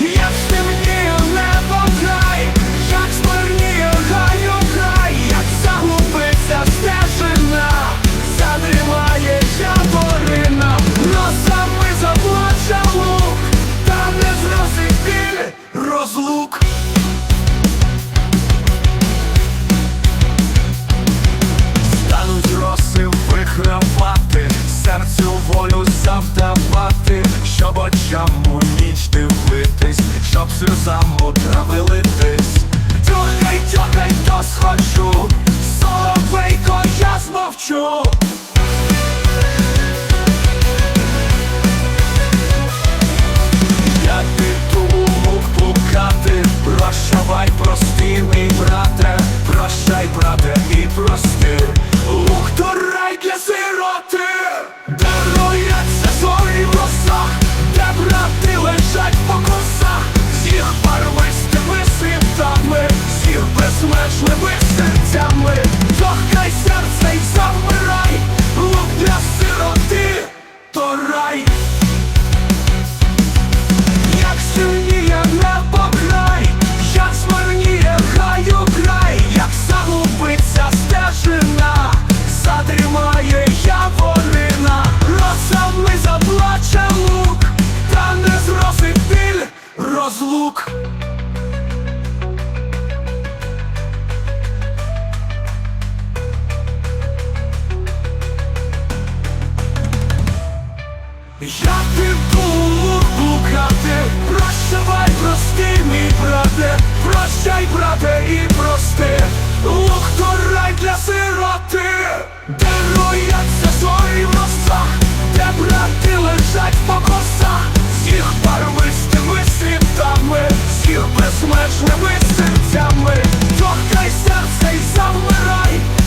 як стемніє небо край, як смирніє гаю край, як загубиться стежина, задрімає яворина, Росами заплаче лук, та не зразить біль розлук. Стануть роси вихравати, серцю волю завдавати, щоб очам щоб сльозам отравилитись. Тюхай, тюхай, то схочу, соловейко, я змовчу. Я піду мук пукати, прощавай, прости, мій брате, прощай, брате, і прости. Я піду блукати, прощавай, прости, мій брате, прощай, брате, і прости, Лух то рай для сироти, де рояться зорі в носах, де брати лежать по косах, всіх їх барвистими світами, з безмежними серцями, Торкай серце й замирай.